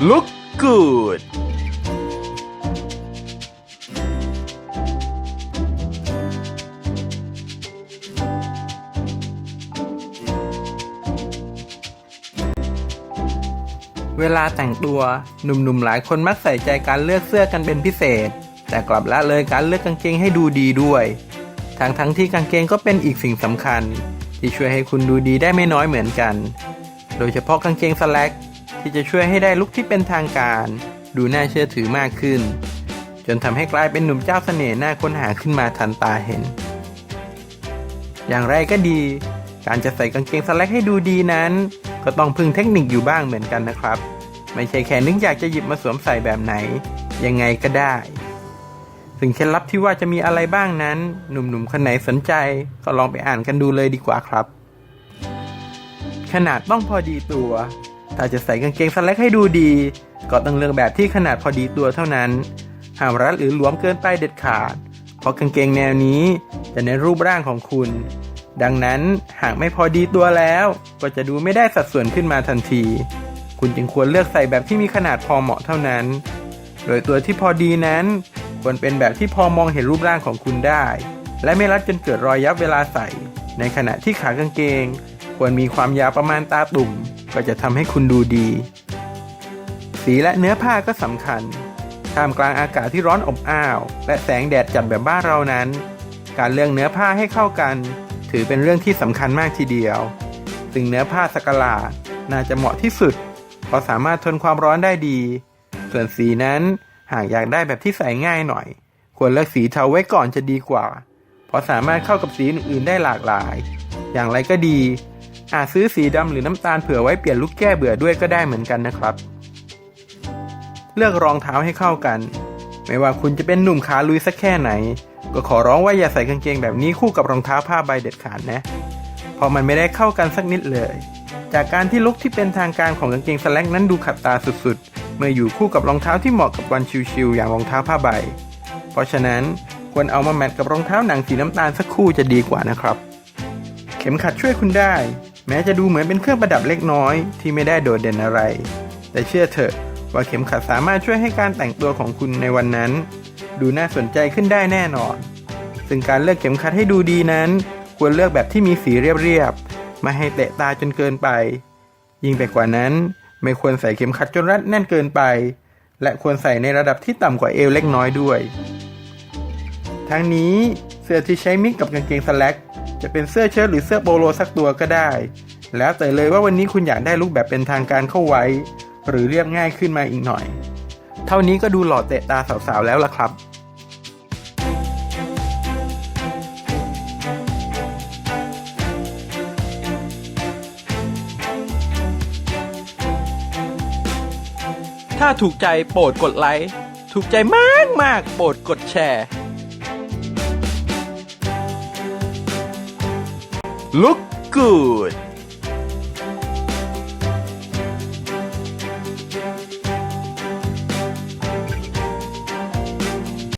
look good เวลาแต่งตัวหนุ่มๆหลายคนมักใส่ใจการเลือกเสื้อกันเป็นพิเศษ แต่กลับละเลยการเลือกกางเกงให้ดูดีด้วย ทั้งทั้งๆที่กางเกงก็เป็นอีกสิ่งสำคัญ ที่ช่วยให้คุณดูดีได้ไม่น้อยเหมือนกัน โดยเฉพาะกางเกงสแล็ก ที่จะช่วยให้ได้ลุคที่เป็นทางการ ดูน่าเชื่อถือมากขึ้น จนทำให้กลายเป็นหนุ่มเจ้าเสน่ห์น่าค้นหาขึ้นมาทันตาเห็น อย่างไรก็ดี การจะใส่กางเกงสแล็กให้ดูดีนั้น ก็ต้องพึ่งเทคนิคอยู่บ้างเหมือนกันนะครับ ไม่ใช่แค่นึกอยากจะหยิบมาสวมใส่แบบไหน ยังไงก็ได้ซึ่งเคล็ดลับที่ว่าจะมีอะไรบ้างนั้น หนุ่มๆคนไหนสนใจ ก็ลองไปอ่านกันดูเลยดีกว่าครับ ขนาดต้องพอดีตัว ถ้าจะใส่กางเกงสแล็กให้ดูดี ก็ต้องเลือกแบบที่ขนาดพอดีตัวเท่านั้น ห้ามรัดหรือหลวมเกินไปเด็ดขาด เพราะกางเกงแนวนี้จะในรูปร่างของคุณ ดังนั้นหากไม่พอดีตัวแล้ว ก็จะดูไม่ได้สัดส่วนขึ้นมาทันที คุณจึงควรเลือกใส่แบบที่มีขนาดพอเหมาะเท่านั้น โดยตัวที่พอดีนั้น ควรเป็นแบบที่พอมองเห็นรูปร่างของคุณได้ และไม่รัดจนเกิดรอยยับเวลาใส่ ในขณะที่ขากางเกง ควรมีความยาวประมาณตาตุ่ม ก็จะทำให้คุณดูดี สีและเนื้อผ้าก็สำคัญท่ามกลางอากาศที่ร้อนอบอ้าว และแสงแดดจัดแบบบ้านเรานั้น การเลือกเนื้อผ้าให้เข้ากัน ถือเป็นเรื่องที่สำคัญมากทีเดียว ซึ่งเนื้อผ้าสกลาน่าจะเหมาะที่สุด เพราะสามารถทนความร้อนได้ดี ส่วนสีนั้นหากอยากได้แบบที่ใส่ง่ายหน่อย ควรเลือกสีเทาไว้ก่อนจะดีกว่า เพราะสามารถเข้ากับสีอื่นๆได้หลากหลาย อย่างไรก็ดีาจซื้อสีดำหรือน้ำตาลเผื่อไว้เปลี่ยนลุคแก้เบื่อด้วยก็ได้เหมือนกันนะครับ เลือกรองเท้าให้เข้ากัน ไม่ว่าคุณจะเป็นหนุ่มขาลุยสักแค่ไหน ก็ขอร้องว่าอย่าใส่กางเกงแบบนี้คู่กับรองเท้าผ้าใบเด็ดขาดนะเพราะมันไม่ได้เข้ากันสักนิดเลย จากการที่ลุคที่เป็นทางการของกางเกงสแล็กนั้นดูขัดตาสุดๆ เมื่ออยู่คู่กับรองเท้าที่เหมาะกับวันชิลๆอย่างรองเท้าผ้าใบ เพราะฉะนั้นควรเอามาแมทกับรองเท้าหนังสีน้ำตาลสักคู่จะดีกว่านะครับ เข็มขัดช่วยคุณได้ แม้จะดูเหมือนเป็นเครื่องประดับเล็กน้อยที่ไม่ได้โดดเด่นอะไร แต่เชื่อเถอะว่าเข็มขัดสามารถช่วยให้การแต่งตัวของคุณในวันนั้น ดูน่าสนใจขึ้นได้แน่นอน ซึ่งการเลือกเข็มขัดให้ดูดีนั้น ควรเลือกแบบที่มีสีเรียบๆไม่ให้เตะตาจนเกินไป ยิ่งไปกว่านั้น ไม่ควรใส่เข็มขัดจนรัดแน่นเกินไป และควรใส่ในระดับที่ต่ำกว่าเอวเล็กน้อยด้วย ทั้งนี้เสื้อที่ใช้มิกกับกางเกงสแล็ก จะเป็นเสื้อเชิ้ตหรือเสื้อโปโลสักตัวก็ได้ แล้วแต่เลยว่าวันนี้คุณอยากได้ลุคแบบเป็นทางการเข้าไว้ หรือเรียบง่ายขึ้นมาอีกหน่อย เท่านี้ก็ดูหล่อเตะตาสาวๆแล้วล่ะครับถ้าถูกใจโปรดกดไลค์ ถูกใจมากมากๆโปรดกดแชร์ Look good